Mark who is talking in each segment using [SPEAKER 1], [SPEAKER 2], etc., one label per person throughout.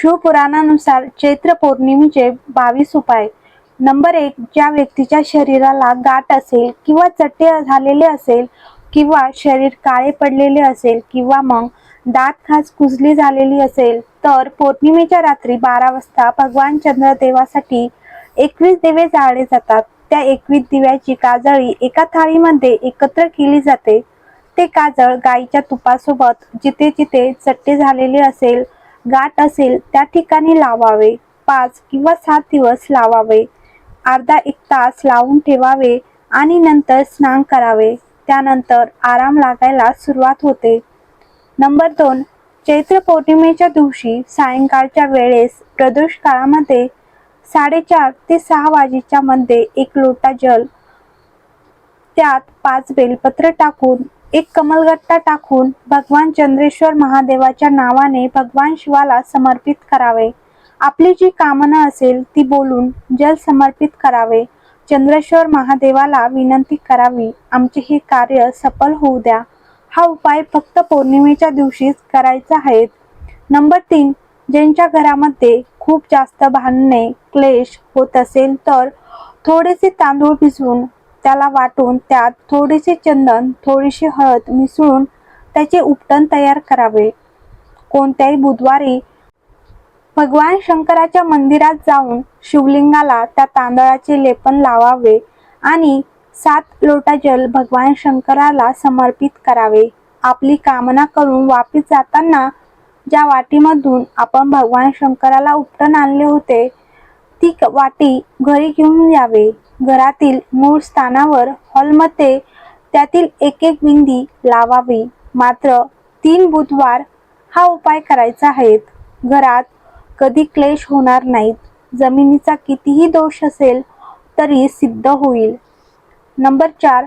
[SPEAKER 1] शिवपुराणानुसार चैत्र पौर्णिमेचे बावीस उपाय. नंबर एक ज्या व्यक्तीच्या शरीराला गाठ असेल किंवा चट्टे झालेले असेल किंवा शरीर काळे पडलेले असेल किंवा मग दात खास कुजली झालेली असेल तर पौर्णिमेच्या रात्री बारा वाजता भगवान चंद्रदेवासाठी एकवीस दिवे जाळले जातात. त्या एकवीस दिव्याची काजळी एका थाळीमध्ये एकत्र केली जाते. ते काजळ गाईच्या तुपासोबत जिथे जिथे चट्टे झालेले असेल गाठ असेल त्या ठिकाणी लावावे. पाच किंवा सात दिवस लावावे. अर्धा एक तास लावून ठेवावे आणि नंतर स्नान करावे. त्यानंतर आराम लागायला सुरुवात होते. नंबर दोन चैत्र पौर्णिमेच्या दिवशी सायंकाळच्या वेळेस प्रदोष काळामध्ये साडेचार ते सहा वाजेच्या मध्ये एक लोटा जल त्यात पाच बेलपत्र टाकून एक कमलगट्टा टाकून भगवान चंद्रेश्वर महादेवाच्या नावाने भगवान शिवाला समर्पित करावे. आपली जी कामना असेल ती बोलून जल समर्पित करावे. चंद्रेश्वर महादेवाला विनंती करावी आमचे हे कार्य सफल होऊ द्या. हा उपाय फक्त पौर्णिमेच्या दिवशीच करायचा आहे. नंबर तीन ज्यांच्या घरामध्ये खूप जास्त भांडणे क्लेश होत असेल तर थोडेसे तांदूळ भिजवून त्याला वाटून त्यात थोडेसे चंदन थोडीशी हळद मिसळून त्याचे उपटन तयार करावे. कोणत्याही बुधवारी भगवान शंकराच्या मंदिरात जाऊन शिवलिंगाला त्या तांदळाचे लेपन लावावे आणि सात लोटा जल भगवान शंकराला समर्पित करावे. आपली कामना करून वापिस जाताना ज्या वाटीमधून आपण भगवान शंकराला उपटन आणले होते ती क- वाटी घरी घेऊन यावे. घरातील मूळ स्थानावर हॉलमध्ये त्यातील एक एक बिंदी लावावी. मात्र तीन बुधवार हा उपाय करायचा आहे. घरात कधी क्लेश होणार नाहीत. जमिनीचा कितीही दोष असेल तरी सिद्ध होईल. नंबर चार.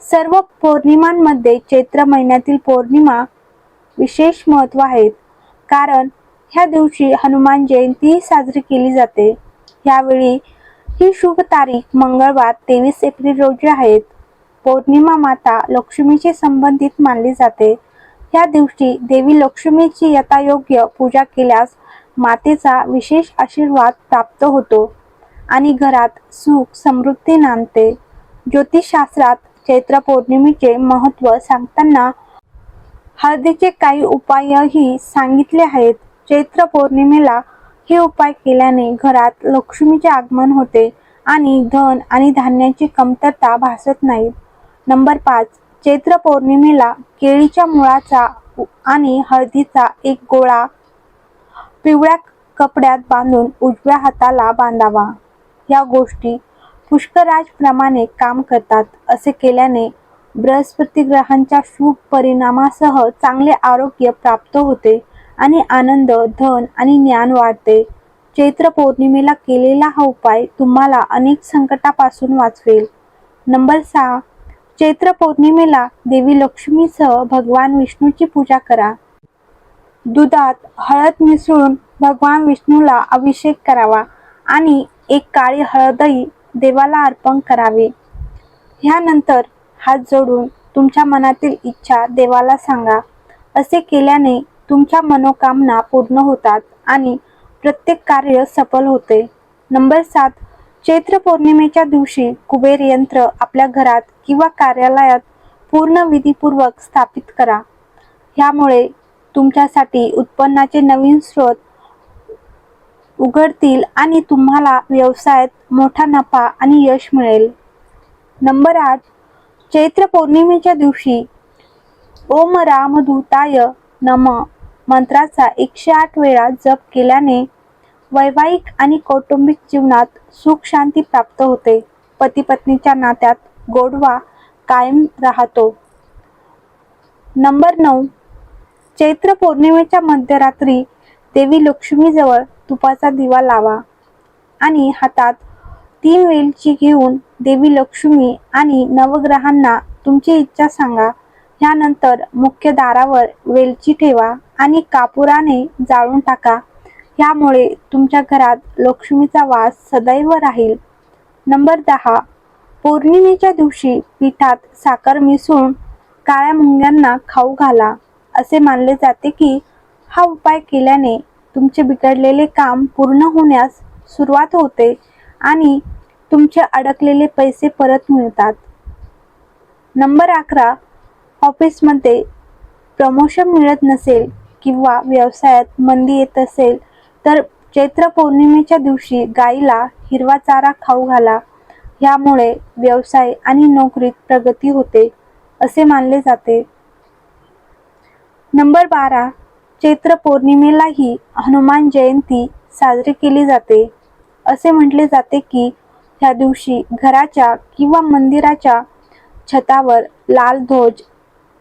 [SPEAKER 1] सर्व पौर्णिमांमध्ये चैत्र महिन्यातील पौर्णिमा विशेष महत्त्व आहेत. कारण ह्या दिवशी हनुमान जयंती साजरी केली जाते. यावेळी ही शुभ तारीख मंगळवार तेवीस एप्रिल रोजी आहेत पौर्णिमा माता लक्ष्मीशी संबंधित मानली जाते. या दिवशी देवी लक्ष्मीची यथायोग्य पूजा केल्यास मातेचा विशेष आशीर्वाद प्राप्त होतो आणि घरात सुख समृद्धी नांदते. ज्योतिषशास्त्रात चैत्र पौर्णिमेचे महत्त्व सांगताना हळदीचे काही उपायही सांगितले आहेत. चैत्र पौर्णिमेला हे उपाय केल्याने घरात लक्ष्मीचे आगमन होते आणि धन आणि धान्याची कमतरता भासत नाही. नंबर पाच चैत्र पौर्णिमेला केळीच्या मुळाचा आणि हळदीचा एक गोळा पिवळ्या कपड्यात बांधून उजव्या हाताला बांधावा. या गोष्टी पुष्कराजप्रमाणे काम करतात. असे केल्याने बृहस्पती ग्रहांच्या शुभ परिणामासह चांगले आरोग्य प्राप्त होते. आणि आनंद धन आणि ज्ञान वाढते. चैत्र पौर्णिमेला केलेला हा उपाय तुम्हाला अनेक संकटापासून वाचवेल. नंबर सहा चैत्र पौर्णिमेला देवी लक्ष्मीसह भगवान विष्णूची पूजा करा. दुधात हळद मिसळून भगवान विष्णूला अभिषेक करावा आणि एक काळी हळदही देवाला अर्पण करावी. ह्यानंतर हात जोडून तुमच्या मनातील इच्छा देवाला सांगा. असे केल्याने तुमच्या मनोकामना पूर्ण होतात आणि प्रत्येक कार्य सफल होते. नंबर सात चैत्र पौर्णिमेच्या दिवशी कुबेर यंत्र आपल्या घरात किंवा कार्यालयात पूर्ण विधीपूर्वक स्थापित करा. ह्यामुळे तुमच्यासाठी उत्पन्नाचे नवीन स्रोत उघडतील आणि तुम्हाला व्यवसायात मोठा नफा आणि यश मिळेल. नंबर आठ चैत्र पौर्णिमेच्या दिवशी ओम रामदूताय नम. मंत्राचा एकशे आठ वेळा जप केल्याने वैवाहिक आणि कौटुंबिक जीवनात सुख शांती प्राप्त होते. पती पत्नीच्या नात्यात गोडवा कायम राहतो. नंबर नऊ. चैत्र पौर्णिमेच्या मध्यरात्री देवी लक्ष्मीजवळ तुपाचा दिवा लावा आणि हातात तीन वेलची घेऊन देवी लक्ष्मी आणि नवग्रहांना तुमची इच्छा सांगा. त्यानंतर मुख्य दारावर वेलची ठेवा आणि कापुराने जाळून टाका. यामुळे तुमच्या घरात लक्ष्मीचा वास सदैव राहील. नंबर दहा. पौर्णिमेच्या दिवशी पिठात साखर मिसळून काळ्या मुंग्यांना खाऊ घाला. असे मानले जाते की हा उपाय केल्याने तुमचे बिघडलेले काम पूर्ण होण्यास सुरुवात होते आणि तुमचे अडकलेले पैसे परत मिळतात. नंबर अकरा. ऑफिसमध्ये प्रमोशन मिळत नसेल किंवा व्यवसायात मंदी येत असेल तर चैत्र पौर्णिमेच्या दिवशी गाईला हिरवा चारा खाऊ घाला. यामुळे व्यवसाय आणि नोकरीत प्रगती होते असे मानले जाते. नंबर बारा. चैत्र पौर्णिमेलाही हनुमान जयंती साजरी केली जाते. असे म्हटले जाते की ह्या दिवशी घराच्या किंवा मंदिराच्या छतावर लाल ध्वज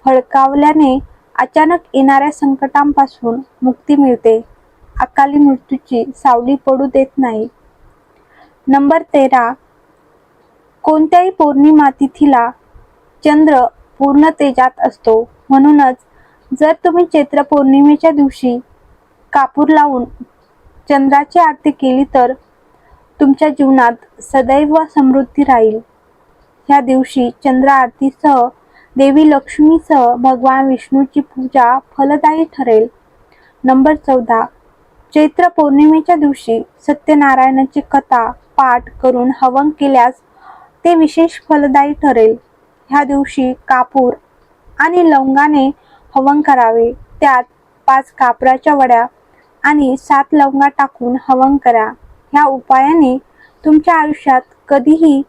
[SPEAKER 1] फडकावल्याने अचानक येणाऱ्या संकटांपासून मुक्ती मिळते. अकाली मृत्यूची सावली पडू देत नाही. नंबर तेरा. कोणत्याही पौर्णिमा तिथीला चंद्र पूर्ण तेजात असतो. म्हणूनच जर तुम्ही चैत्र पौर्णिमेच्या दिवशी कापूर लावून चंद्राची आरती केली तर तुमच्या जीवनात सदैव समृद्धी राहील. ह्या दिवशी चंद्र आरतीसह देवी लक्ष्मीसह भगवान विष्णूची पूजा फलदायी ठरेल. नंबर चौदा. चैत्र पौर्णिमेच्या दिवशी सत्यनारायणाची कथा पाठ करून हवन केल्यास ते विशेष फलदायी ठरेल. ह्या दिवशी कापूर आणि लवंगाने हवन करावे. त्यात पाच कापराच्या वड्या आणि सात लवंगा टाकून हवन करा. ह्या उपायाने तुमच्या आयुष्यात कधीही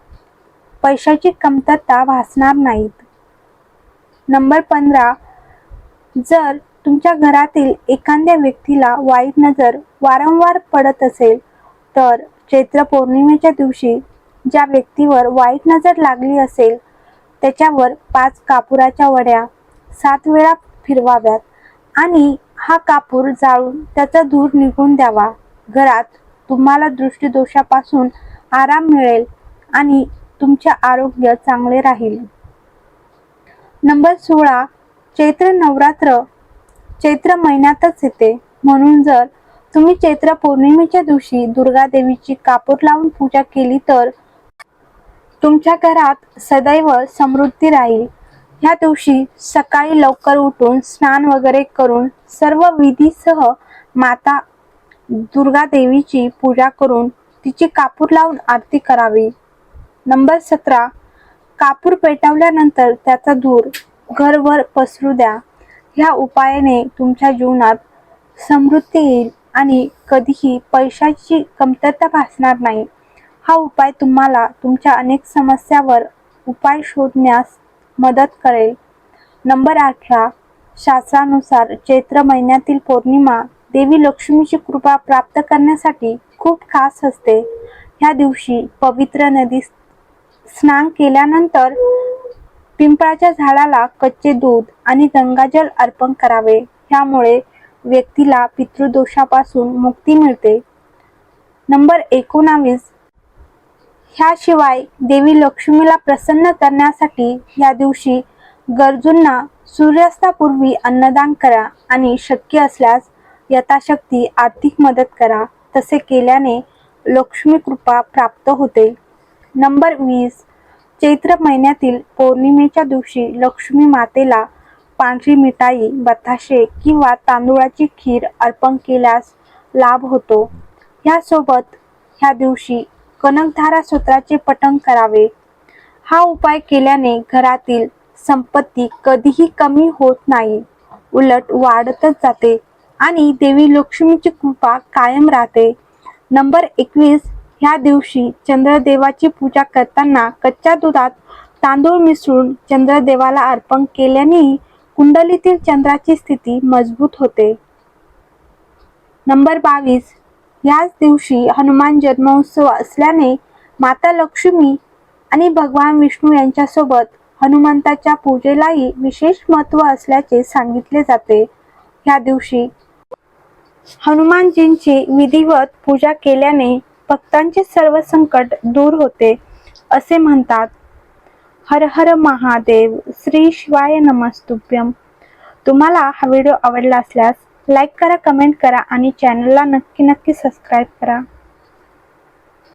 [SPEAKER 1] पैशाची कमतरता भासणार नाहीत. नंबर पंधरा जर तुमच्या घरातील एखाद्या व्यक्तीला वाईट नजर वारंवार पडत असेल तर चैत्र पौर्णिमेच्या दिवशी ज्या व्यक्तीवर वाईट नजर लागली असेल त्याच्यावर पाच कापुराच्या वड्या सात वेळा फिरवाव्यात आणि हा कापूर जाळून त्याचा धूर निघून द्यावा. घरात तुम्हाला दृष्टीदोषापासून आराम मिळेल आणि तुमचे आरोग्य चांगले राहील. नंबर सोळा चैत्र नवरात्र. चैत्र महिन्यातच येते. म्हणून जर तुम्ही चैत्र पौर्णिमेच्या दिवशी दुर्गा देवीची कापूर लावून पूजा केली तर तुमच्या घरात सदैव समृद्धी राहील. ह्या दिवशी सकाळी लवकर उठून स्नान वगैरे करून सर्व विधीसह माता दुर्गा देवीची पूजा करून तिची कापूर लावून आरती करावी. नंबर सतरा कापूर पेटवल्यानंतर त्याचा धूर घरभर पसरू द्या. ह्या उपायाने तुमच्या जीवनात समृद्धी येईल आणि कधीही पैशाची कमतरता भासणार नाही. हा उपाय तुम्हाला तुमच्या अनेक समस्यावर उपाय शोधण्यास मदत करेल. नंबर अठरा. शास्त्रानुसार चैत्र महिन्यातील पौर्णिमा देवी लक्ष्मीची कृपा प्राप्त करण्यासाठी खूप खास असते. ह्या दिवशी पवित्र नदी स्नान केल्यानंतर पिंपळाच्या झाडाला कच्चे दूध आणि गंगाजल अर्पण करावे. ह्यामुळे व्यक्तीला पितृदोषापासून मुक्ती मिळते. नंबर एकोणावीस. ह्याशिवाय देवी लक्ष्मीला प्रसन्न करण्यासाठी या दिवशी गरजूंना सूर्यास्तापूर्वी अन्नदान करा आणि शक्य असल्यास यथाशक्ती आर्थिक मदत करा. तसे केल्याने लक्ष्मी कृपा प्राप्त होते. नंबर वीस चैत्र महिन्यातील पौर्णिमेच्या दिवशी लक्ष्मी मातेला पांढरी मिठाई बताशे किंवा तांदूळाची खीर अर्पण केल्यास लाभ होतो. ह्यासोबत ह्या दिवशी कनकधारा सूत्राचे पठण करावे. हा उपाय केल्याने घरातील संपत्ती कधीही कमी होत नाही. उलट वाढतच जाते आणि देवी लक्ष्मीची कृपा कायम राहते. नंबर एकवीस ह्या दिवशी चंद्रदेवाची पूजा करताना कच्च्या दुधात तांदूळ मिसळून चंद्रदेवाला अर्पण केल्यानेही कुंडलीतील चंद्राची स्थिती मजबूत होते. नंबर बावीस. याच दिवशी हनुमान जन्मोत्सव असल्याने माता लक्ष्मी आणि भगवान विष्णू यांच्यासोबत हनुमंताच्या पूजेलाही विशेष महत्त्व असल्याचे सांगितले जाते. ह्या दिवशी हनुमानजींची विधिवत पूजा केल्याने भक्तांचे सर्व संकट दूर होते असे म्हणतात. हर हर महादेव श्री शिवाय नमस्तुभ्यम. तुम्हाला हा व्हिडिओ आवडला असल्यास लाईक करा कमेंट करा आणि चॅनलला नक्की नक्की सबस्क्राईब करा.